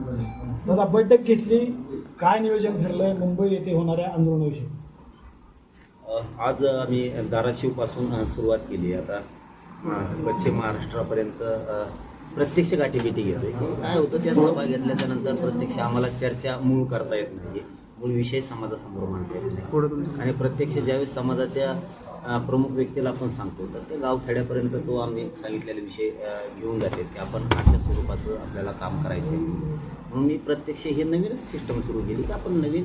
दादा बैठक घेतली. काय नियोजन ठरलंय? मुंबई येथे होणाऱ्या आंदोलनाविषयी. आज आम्ही धाराशिवपासून सुरुवात केली आता. पश्चिम महाराष्ट्रापर्यंत प्रत्यक्ष गाठीभेटी घेतोय. की काय होतं त्या सभा घेतल्याच्या नंतर प्रत्यक्ष आम्हाला चर्चा मूळ करता येत नाही मूळ विषय समाजासमोर मांडता येत नाही. आणि प्रत्यक्ष ज्यावेळेस समाजाच्या प्रमुख व्यक्तीला आपण सांगतो. तर ते गावखेड्यापर्यंत तो आम्ही सांगितलेले विषय घेऊन जाते. की आपण अशा स्वरूपाचं आपल्याला काम करायचं आहे. म्हणून मी प्रत्यक्ष हे नवीनच सिस्टम सुरू केली की आपण नवीन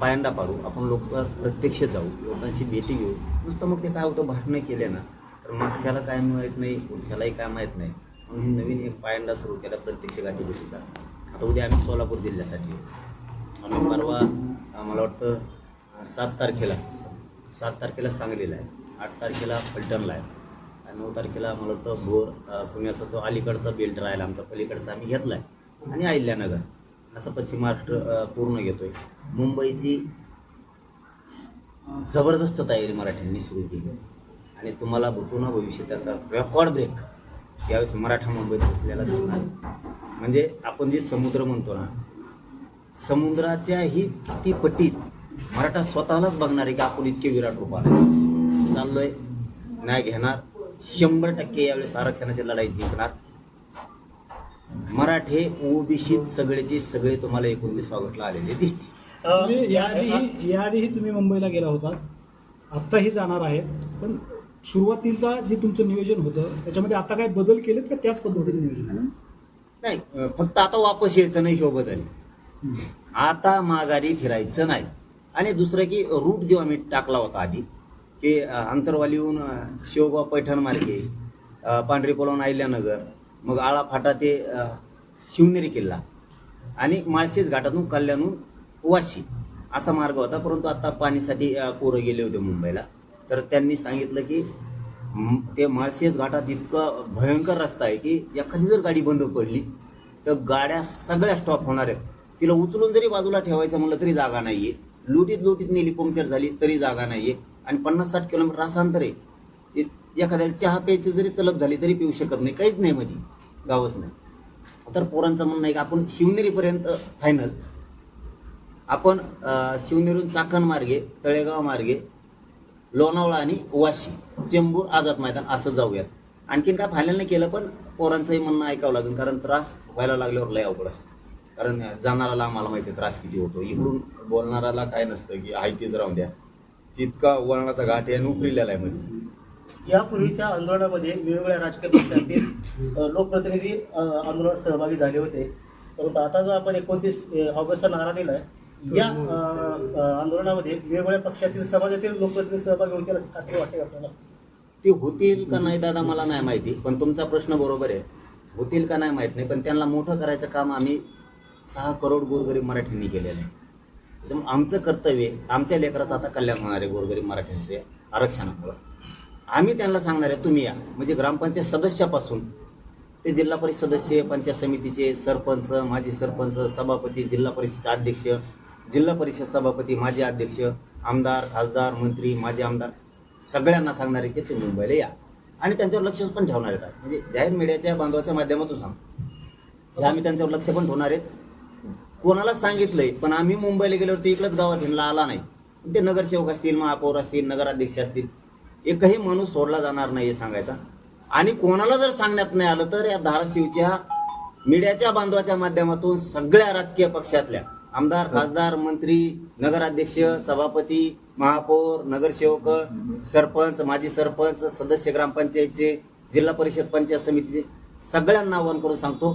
पायंडा पाडू. आपण लोक प्रत्यक्ष जाऊ. लोकांशी भेटी घेऊ. नुसतं मग ते काय होतं भाषणं केले ना तर मागच्याला काय माहीत नाही पुढच्यालाही काय माहीत नाही. म्हणून हे नवीन एक पायंडा सुरू केला प्रत्यक्ष गाठी भेटीचा आता उद्या आम्ही सोलापूर जिल्ह्यासाठी आम्ही परवा मला वाटतं सात तारखेला सात तारखेला सांगलीला आहे. आठ तारखेला फलटणला आहे. आणि नऊ तारखेला मला वाटतं भोर पुण्याचा जो अलीकडचा बेल्ट राहिला आमचा. पलीकडचा आम्ही घेतला आहे. आणि अहिल्यानगर. असं पश्चिम महाराष्ट्र पूर्ण घेतो आहे मुंबईची जबरदस्त तयारी मराठ्यांनी सुरू केली. आणि तुम्हाला भूतून भविष्य त्याचा रेकॉर्ड ब्रेक यावेळेस मराठा मुंबईत बसलेला दिसणार म्हणजे आपण जे समुद्र म्हणतो ना समुद्राच्याही किती पटीत मराठा स्वतःलाच बघणार आहे की आपण इतके विराट रूपाने चाललोय नाही घेणार. शंभर टक्के यावेळेस आरक्षणाची लढाई जिंकणार. मराठे ओबीसीत सगळेचे सगळे तुम्हाला एकोणतीस ऑगस्टला आलेले दिसतील. तुम्ही याआधीही याआधीही तुम्ही मुंबईला गेला होता. आत्ताही जाणार आहेत. पण सुरुवातीला जे तुमचं नियोजन होतं त्याच्यामध्ये आता काय बदल केलेत का त्याच पद्धतीने नियोजन आहे? नाही अं, फक्त आता वापस यायचं नाही ह्यो बदल. आता माघारी फिरायचं नाही. आणि दुसरं की रूट जेव्हा मी टाकला होता आधी की अंतरवालीहून शिवगाव शेवगाव पैठण मार्गे अं, पांढरी अहिल्यानगर मग आळा फाटा ते शिवनेरी किल्ला आणि माळशेज घाटातून कल्याणहून वाशी असा मार्ग होता. परंतु आता पाणीसाठी पोरं गेले होते मुंबईला. तर त्यांनी सांगितलं की ते माळशेज घाटात इतकं भयंकर रस्ता आहे की एखादी जर गाडी बंद पडली तर गाड्या सगळ्या स्टॉप होणार आहेत. तिला उचलून जरी बाजूला ठेवायचं म्हणलं तरी जागा नाही आहे लुटीत लुटीत नेली पंक्चर झाली तरी जागा नाहीये. आणि पन्नास साठ किलोमीटर असं अंतर आहे. एखाद्याला चहा प्यायची जरी तलब झाली तरी पिऊ शकत नाही काहीच नाही मध्ये गावच नाही. तर पोरांचं म्हणणं आहे की आपण शिवनेरीपर्यंत फायनल आपण शिवनेरीहून शिवनेरून चाकण मार्गे तळेगाव मार्गे लोणावळा आणि वाशी चेंबूर आझाद मैदान असं जाऊयात. आणखीन काय फायनल नाही केलं पण पोरांचंही म्हणणं ऐकावं लागेल कारण त्रास व्हायला लागल्यावर लय अवघड असतं. कारण जाणाराला आम्हाला माहिती आहे त्रास किती होतो. इकडून बोलणाराला काय नसतं की आहे तेच राहून द्या. तितका वळणाचा घाट आहे नोकरीला आहे मध्ये. यापूर्वीच्या आंदोलनामध्ये वेगवेगळ्या राजकीय पक्षातील लोकप्रतिनिधी आंदोलनात सहभागी झाले होते. परंतु आता जो आपण एकोणतीस ऑगस्टचा नारा दिलाय या अ, अ, आंदोलनामध्ये वेगवेगळ्या पक्षातील समाजातील लोकप्रतिनिधी सहभागी होतील अशी खात्री वाटते आपल्याला? ते होतील का नाही दादा मला नाही माहिती. पण तुमचा प्रश्न बरोबर आहे. होतील का नाही माहीत नाही. पण त्यांना मोठं करायचं काम आम्ही सहा करोड गोरगरीब मराठ्यांनी केलेलं आहे. त्याच्यामुळे आमचं कर्तव्य आमच्या लेकराचं आता कल्याण होणार आहे गोरगरीब मराठ्यांचे आरक्षणामुळं. आम्ही त्यांना सांगणार आहे तुम्ही या. म्हणजे ग्रामपंचायत सदस्यापासून ते जिल्हा परिषद सदस्य पंचायत समितीचे सरपंच माजी सरपंच सभापती जिल्हा परिषदचे अध्यक्ष जिल्हा परिषद सभापती माजी अध्यक्ष आमदार खासदार मंत्री माजी आमदार सगळ्यांना सांगणार आहे की तुम्ही मुंबईला या. आणि त्यांच्यावर लक्ष पण ठेवणार आहेत. म्हणजे जाहीर मीडियाच्या बांधवाच्या माध्यमातून सांग. हे आम्ही त्यांच्यावर लक्ष पण ठेवणार आहेत. कोणालाच सांगितलंय पण आम्ही मुंबईला गेल्यावरती इकडंच गावात हिंडला आला नाही. ते नगरसेवक असतील महापौर असतील नगराध्यक्ष असतील एकही माणूस सोडला जाणार नाही हे सांगायचा. आणि कोणाला जर सांगण्यात नाही आलं तर या धाराशिवच्या मीडियाच्या बांधवाच्या माध्यमातून सगळ्या राजकीय पक्षातल्या आमदार खासदार मंत्री नगराध्यक्ष सभापती महापौर नगरसेवक सरपंच माजी सरपंच सदस्य ग्रामपंचायतचे जिल्हा परिषद पंचायत समितीचे सगळ्यांना आवाहन करून सांगतो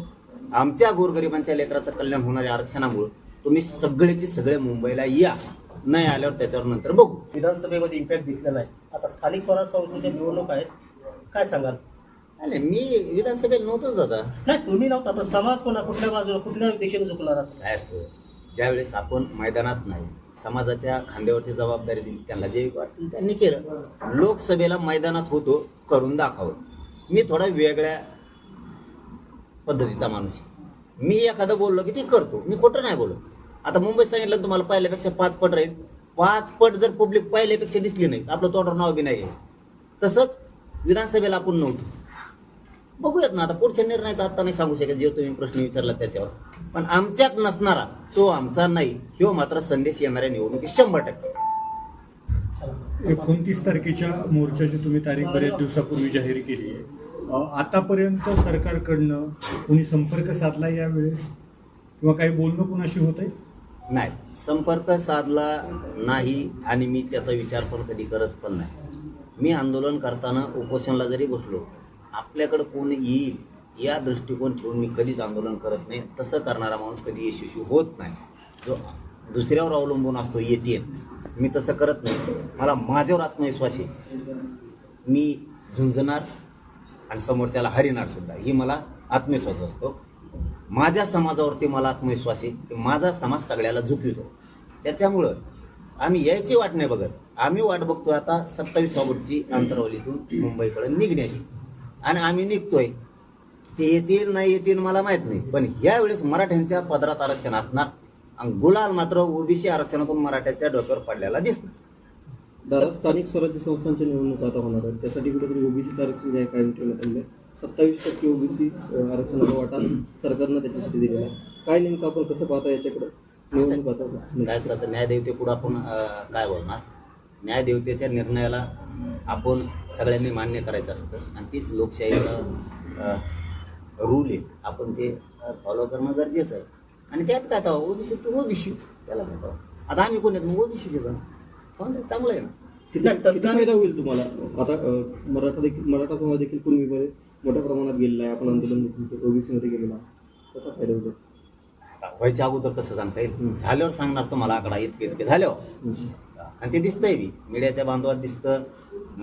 आमच्या गोरगरिबांच्या लेकराचं कल्याण होणाऱ्या आरक्षणामुळं तुम्ही सगळेचे सगळे मुंबईला या. नाही आल्यावर त्याच्यावर नंतर बघू. विधानसभेमध्ये इम्पॅक्ट दिसलेला आहे आता स्थानिक स्वराज संस्थेच्या निवडणूक आहेत. काय सांगाल? नाही मी विधानसभेला नव्हतोच दादा. नाही तुम्ही नव्हता. पण समाज कोणा कुठल्या बाजूला कुठल्या दिशेने झुकणार असं? काय असतं? ज्यावेळेस आपण मैदानात नाही समाजाच्या खांद्यावरती जबाबदारी दिली त्यांना जे वाटलं त्यांनी केलं. लोकसभेला मैदानात होतो करून दाखवलं. मी थोडा वेगळ्या पद्धतीचा माणूस मी एखादं बोललो की ते करतो. मी खोटं नाही बोलत. आता मुंबईत सांगितलं तुम्हाला पहिल्यापेक्षा पाच पट राहील. पाच पट जर पब्लिक पहिल्यापेक्षा दिसली नाही आपलं तोंडावर नाव बी नाही घ्यायचं. तसंच विधानसभेला आपण नव्हतो बघूयात ना आता पुढच्या निर्णयाचा आता नाही सांगू शकत जे तुम्ही प्रश्न विचारला त्याच्यावर. पण आमच्यात नसणारा तो आमचा नाही ह्यो मात्र संदेश येणाऱ्या निवडणुकीत शंभर टक्के. एकोणतीस तारखेच्या मोर्चाची तुम्ही तारीख बऱ्याच दिवसापूर्वी जाहीर केली आहे. आतापर्यंत सरकारकडनं कोणी संपर्क साधला यावेळेस? किंवा काही बोलणं कोणाशी होत आहे नाही. संपर्क साधला नाही आणि मी त्याचा विचार पण कधी करत पण नाही. मी आंदोलन करताना उपोषणला जरी बसलो आपल्याकडं कोण येईल या दृष्टिकोन ठेवून मी कधीच आंदोलन करत नाही. तसं करणारा माणूस कधी यशस्वी होत नाही. जो दुसऱ्यावर अवलंबून असतो येते मी तसं करत नाही. मला माझ्यावर आत्मविश्वास आहे. मी झुंजणार आणि समोरच्याला हरिणार सुद्धा. ही मला आत्मविश्वास असतो. माझ्या समाजावरती मला आत्मविश्वास आहे. की माझा समाज सगळ्याला झुकवितो. त्याच्यामुळं आम्ही यायची वाट नाही बघत. आम्ही वाट बघतोय आता सत्तावीस ऑगस्टची अंतरवलीतून मुंबईकडे निघण्याची. आणि आम्ही निघतोय. ते येतील नाही येतील मला माहीत नाही. पण यावेळेस मराठ्यांच्या पदरात आरक्षण असणार. आणि गुलाल मात्र ओबीसी आरक्षणातून मराठ्याच्या डोक्यावर पडलेला दिसणार. दादा स्थानिक स्वराज्य संस्थांच्या निवडणुका आता होणार आहेत. त्यासाठी कुठेतरी ओबीसी आरक्षण जे आहे कायम ठेवण्यात आले सत्तावीस टक्के ओबीसी आरक्षणाचा वाटा सरकारनं त्याच्यासाठी दिलेला आहे. काय नेमकं आपण कसं पाहता याच्याकडे? निवडणूक आता काय असतं तर आपण काय बोलणार? न्यायदेवतेच्या निर्णयाला आपण सगळ्यांनी मान्य करायचं असतं. आणि तीच लोकशाहीचा रूल आहे. आपण ते फॉलो करणं गरजेचं आहे. आणि त्यात काय तर ओबीसी तू ओबीसी. त्याला काय आता आम्ही कोण आहेत? मग ओबीसीचे जण चांगलं आहे ना. किती किती फायदा होईल तुम्हाला. आता अं, मराठा देखील मराठा समाज देखील पूर्वीमध्ये मोठ्या प्रमाणात गेलेला आहे. आपण आंदोलनमध्ये गेलेला. कसा फायदा होतो? आता व्हायच्या अगोदर कसं सांगता येईल? झाल्यावर सांगणार तुम्हाला आकडा इतके इतके झाल्यावर. आणि ते दिसतंय बी. मीडियाच्या बांधवात दिसतं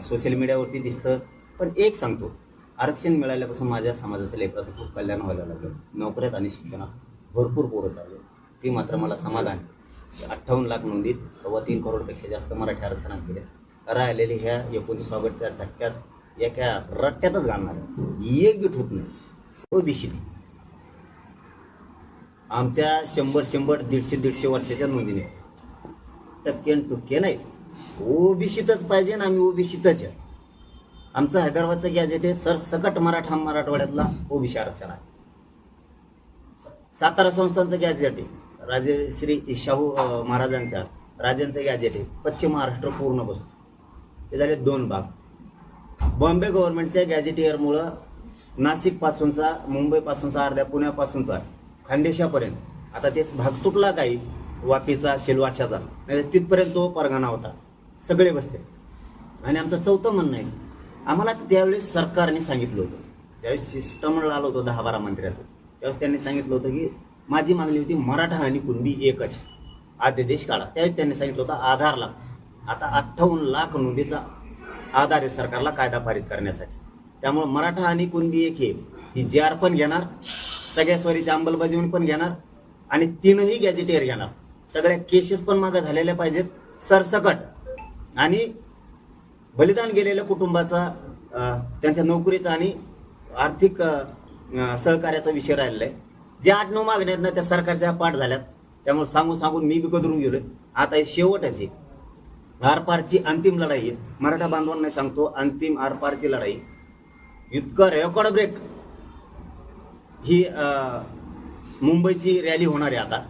सोशल मीडियावरती दिसतं. पण एक सांगतो. आरक्षण मिळाल्यापासून माझ्या समाजाचं लेकराचं खूप कल्याण व्हायला लागलं. नोकऱ्यात आणि शिक्षणात भरपूर पोरं चालले. ती मात्र मला समाधान अठ्ठावन्न लाख नोंदीत सव्वा तीन करोडपेक्षा जास्त मराठी आरक्षणात गेले. राहिलेले ह्या एकोणीस ऑगस्टच्या झटक्यात एका रट्ट्यातच घालणार एक बीट होत नाही. स्वदेशी आमच्या शंभर शंभर दीडशे दीडशे वर्षाच्या नोंदीने. टक्के टुक्के नाही. ओबीसीतच पाहिजे ना आम्ही ओबीसीतच आहे. आमचं हैदराबादचं गॅजेट आहे सरसकट मराठा मराठवाड्यातला ओबीसी आरक्षण आहे. सातारा संस्थांचं गॅजेट आहे. राजेश्री शाहू महाराजांच्या राजांचं गॅजेट आहे. पश्चिम महाराष्ट्र पूर्ण बसतो. ते झाले दोन भाग. बॉम्बे गव्हर्नमेंटच्या गॅजेटियरमुळं नाशिकपासूनचा मुंबईपासूनचा अर्ध्या पुण्यापासूनचा खानदेशापर्यंत. आता ते भाग तुटला काही वापीचा शेलवाशाचा. नाही तिथपर्यंत तो परगाणा होता. सगळे बसते. आणि आमचं चौथं म्हणणं आहे आम्हाला त्यावेळेस सरकारने सांगितलं होतं. त्यावेळेस शिष्टमंडळ आलं होतं दहा बारा मंत्र्याचं. त्यावेळेस त्यांनी सांगितलं होतं की माझी मागणी होती मराठा आणि कुणबी एकच. आद्यदेश काढा. त्यावेळेस त्यांनी सांगितलं होतं आधार लाख आता अठ्ठावन्न लाख नोंदीचा आधार आहे सरकारला कायदा पारित करण्यासाठी. त्यामुळे मराठा आणि कुणबी एक हे. ही जे आर पण घेणार सगळ्या स्वरीची अंमलबजावणी पण घेणार आणि तीनही गॅजेटेअर घेणार. सगळ्या केसेस पण मागं झालेल्या पाहिजेत. सरसकट. आणि बलिदान गेलेल्या कुटुंबाचा त्यांच्या नोकरीचा आणि आर्थिक सहकार्याचा विषय राहिलेला आहे. जे आठ नऊ मागण्या ना त्या सरकारच्या पाठ झाल्यात. त्यामुळे सांगून सांगून मी बी कदरून गेलो आता हे शेवटच आहे. आरपारची अंतिम लढाई आहे. मराठा बांधवांना सांगतो अंतिम आरपारची लढाई. इतकं रेकॉर्ड ब्रेक. ही मुंबईची रॅली होणार आहे आता.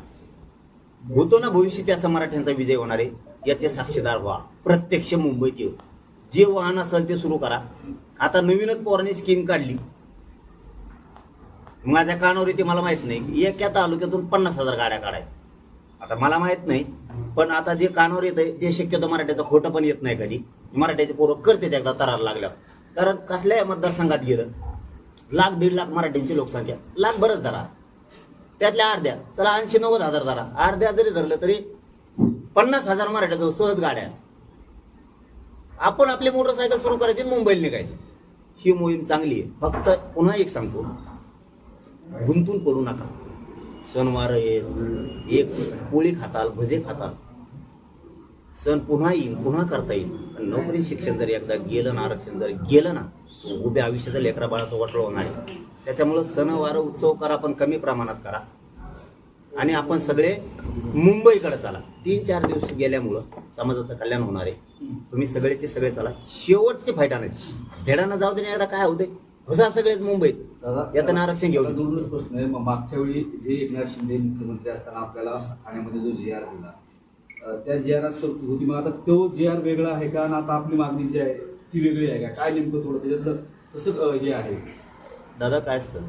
होतो ना भविष्यात असा मराठ्यांचा विजय होणार आहे. याचे साक्षीदार व्हा. प्रत्यक्ष मुंबईत येऊ. जे वाहन असेल ते सुरू करा. आता नवीनच पोराने स्कीम काढली. माझ्या कानावर येते मला माहीत नाही. एका तालुक्यातून पन्नास हजार गाड्या काढायच्या. आता मला माहीत नाही पण आता जे कानावर येत आहे ते शक्यतो मराठ्याचं खोटं पण येत नाही कधी. मराठ्याचे पोरं करते एकदा तरार लागल्यावर. कारण कसल्या मतदारसंघात गेलं? लाख दीड लाख मराठ्यांची लोकसंख्या. लाख बरंच धरा. त्यातल्या अर्ध्या चला ऐंशी नव्वद हजार धरा. अर्ध्या जरी धरलं तरी पन्नास हजार मराठ्याजवळ सहज गाड्या आपण आपली मोटरसायकल सुरू करायची आणि मुंबईला निघायची. ही मोहीम चांगली आहे. फक्त पुन्हा एक सांगतो. गुंतून पडू नका. सणवार येत एक पोळी खाताल भजे खाताल. सण पुन्हा येईल पुन्हा करता येईल. पण नोकरी शिक्षण जर एकदा गेलं ना आरक्षण जर गेलं ना उभ्या आयुष्याचं लेकरा बाळाचं वाटलं होणार आहे. त्याच्यामुळं सणवार उत्सव करा पण कमी प्रमाणात करा. आणि आपण सगळे मुंबईकडे चला. तीन चार दिवस गेल्यामुळं समाजाचं कल्याण होणार आहे. तुम्ही सगळेचे सगळे चला. शेवटचे फायदा नाही. धेडानं जाऊ दे नाही एकदा काय होऊ दे. घुसा सगळेच मुंबईत. दादा येताना आरक्षण घेऊन. जोडूनच प्रश्न आहे मग मागच्या वेळी जे एकनाथ शिंदे मुख्यमंत्री असताना आपल्याला ठाण्यामध्ये जो जी आर दिला त्या जी तरतूद होती. मग आता तो जी आर वेगळा आहे का? आणि आता आपली मागणी जी आहे ती वेगळी आहे का? काय नेमकं थोडं त्याच्यातलं अं, हे आहे? दादा काय असतं?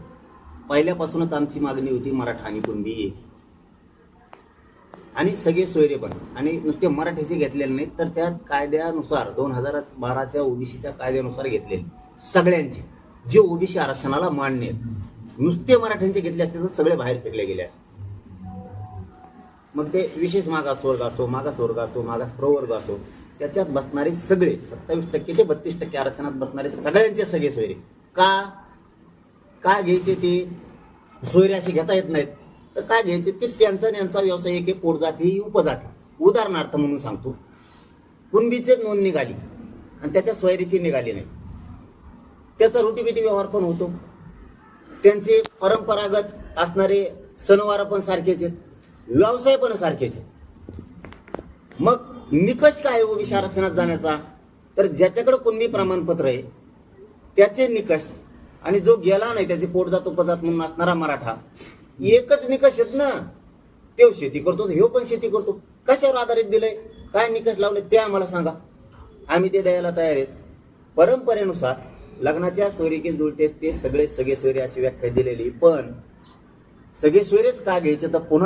पहिल्यापासूनच आमची मागणी होती मराठा आणि कुणबी एक. आणि सगळे सोयरे पण. आणि नुसते मराठीचे घेतलेले नाहीत तर त्या कायद्यानुसार दोन हजार बाराच्या ओबीसीच्या कायद्यानुसार घेतलेले. सगळ्यांचे. जे ओबीसी आरक्षणाला मान्य आहेत. नुसते मराठ्यांचे घेतले असते तर सगळे बाहेर फेकले गेले असते. मग ते विशेष मागासवर्ग असो मागासवर्ग असो मागास प्रवर्ग असो त्याच्यात बसणारे सगळे सत्तावीस टक्के ते बत्तीस टक्के आरक्षणात बसणारे सगळ्यांचे सगळे सोयरे. का? काय घ्यायचे ते? सोयरे असे घेता येत नाहीत. तर काय घ्यायचे? ते त्यांचा त्यांचा यांचा व्यवसाय एक आहे पोटजाती ही उपजाती. उदाहरणार्थ म्हणून सांगतो. कुणबीचे नोंद निघाली आणि त्याच्या सोयरीची निघाली नाही. त्याचा रुटीबिटी व्यवहार पण होतो. त्यांचे परंपरागत असणारे सणवार पण सारखेच आहेत व्यवसाय पण सारखेच. आहेत मग निकष काय आहे ओबीसी आरक्षणात जाण्याचा? तर ज्याच्याकडे कुणबी प्रमाणपत्र आहे त्याचे निकष. आणि जो गेला नाही त्याचे पोट जातो उपजात म्हणून असणारा मराठा एकच निकष आहेत ना तो शेती करतो ह्यो पण शेती करतो. कशावर आधारित दिलंय? काय निकष लावले ते आम्हाला सांगा. आम्ही ते द्यायला तयार आहेत. परंपरेनुसार लग्नाच्या सोयरीके जुळते ते सगळे सगळे सोयरे अशी व्याख्या दिलेली पण सगळे सोयरेच का घ्यायचे? तर पुन्हा